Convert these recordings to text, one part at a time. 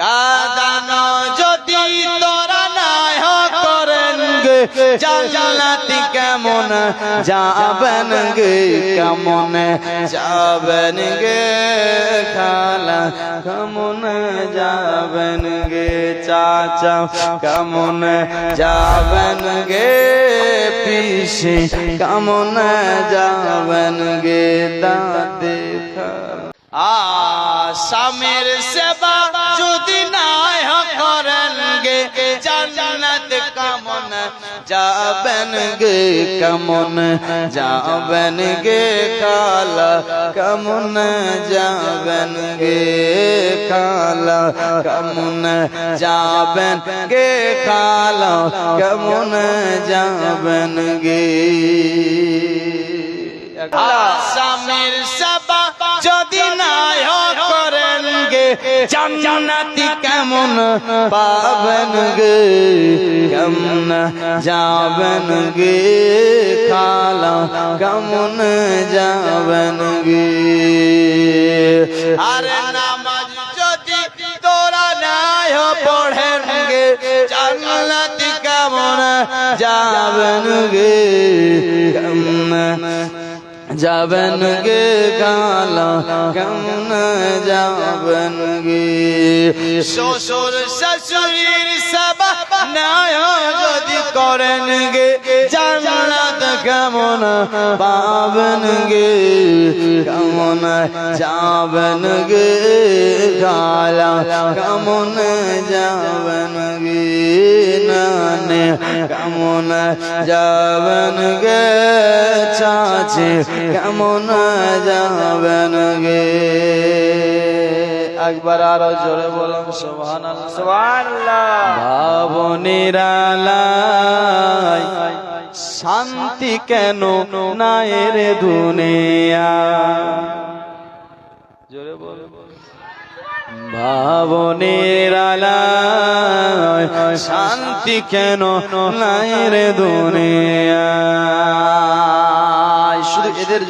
কাদানো যদি তোরা নাই করেন জান্নাতি কেমন? যাবেন গে কেমন? যাবেন গে খালা, কেমন? যাবেন গে চাচা, কেমন? যাবেন গে পিসি, কেমন? যাবেন গে কেমন? যাবেন গে কেমন? যাবেন গে কালা কেমন? যাবেন গে কালা কেমন? যাবেন গে কালা কেমন? যাবেন গে। আসামের সেবা যদি গে জান্নাতি কেমন পাবেন গে? কেমন যাবেন গে? খালা, কেমন যাবেন গে? আরে নামাজ যদি তোরা নাই পড়েন গে, জান্নাতি কেমন যাবেন গে? যাবেন গে গালা কেমন যাবেন গে শ্বশুর শাশুড়ির সেবা নায় যদি করেন গে জান্নাত কেমন পাবেন গে কেমন যাবেন গে গালা কেমন যাবেন কেমন যাবেন গে চাচি? কেমন যাবেন গে? একবার আরও জোরে বলুন সোহান ভাবনিরালাই শান্তি কেন নাই রে দুনিয়া? ভাবনিরালায় শান্তি কেন নাই রে দুনিয়া? শুধু এদের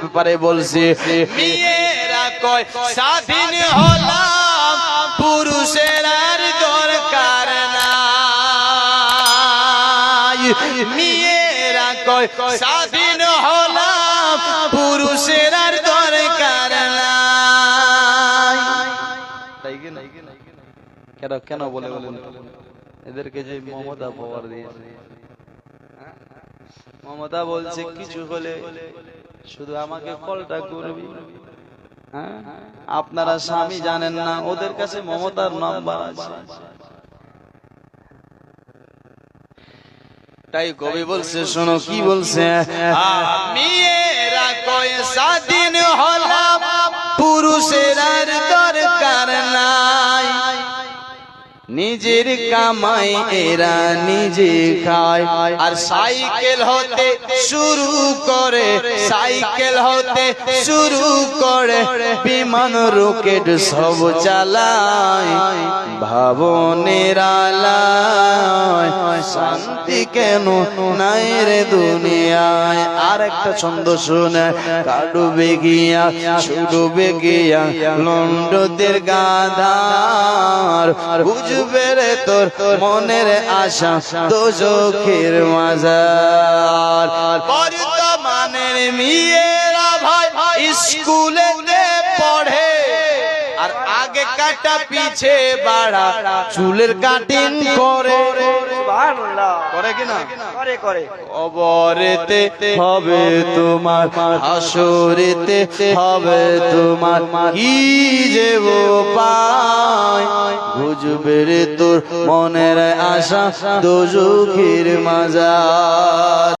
ব্যাপারে বলছে। মেয়েরা কয়, স্বাধীন হলাম, পুরুষের আর দরকার নাই। কয়, স্বাধীন কেন কেন বলে বলেন এদেরকে যে মমতা পাওয়ার দিয়েছে। মমতা বলছে, কিছু হলে শুধু আমাকে কলটা করবি। হ্যাঁ? আপনারা স্বামী জানেন না, ওদের কাছে মমতার নাম্বার আছে। তাই কবি বলছে, শোনো, কি বলছে? নিজের কামাই এরা নিজে খায়। আর সাইকেল হতে শুরু করে, সাইকেল হতে শুরু করে, বিমান, রকেট সব চালায়। ভাবনের শান্তি কেন নাই রে দুনিয়ায়? আর একটা ছন্দ শুনে কাডুবে গিয়া ছুডুবে গিয়া লন্ডদের গাধার। বুঝবে রে তোর মনের আশা তো চোখের মাজার বর্তমানের মেয়েরা ভাই স্কুলে আগে কাটা পিছে বাড়া চুলের কাটিং করে। করে কিনা করে করে। অবরেতে হবে তোমার হাসরেতে হবে তোমার। কি যে পায় বুঝবে রে তোর মনের আশা দোজখের মাজার।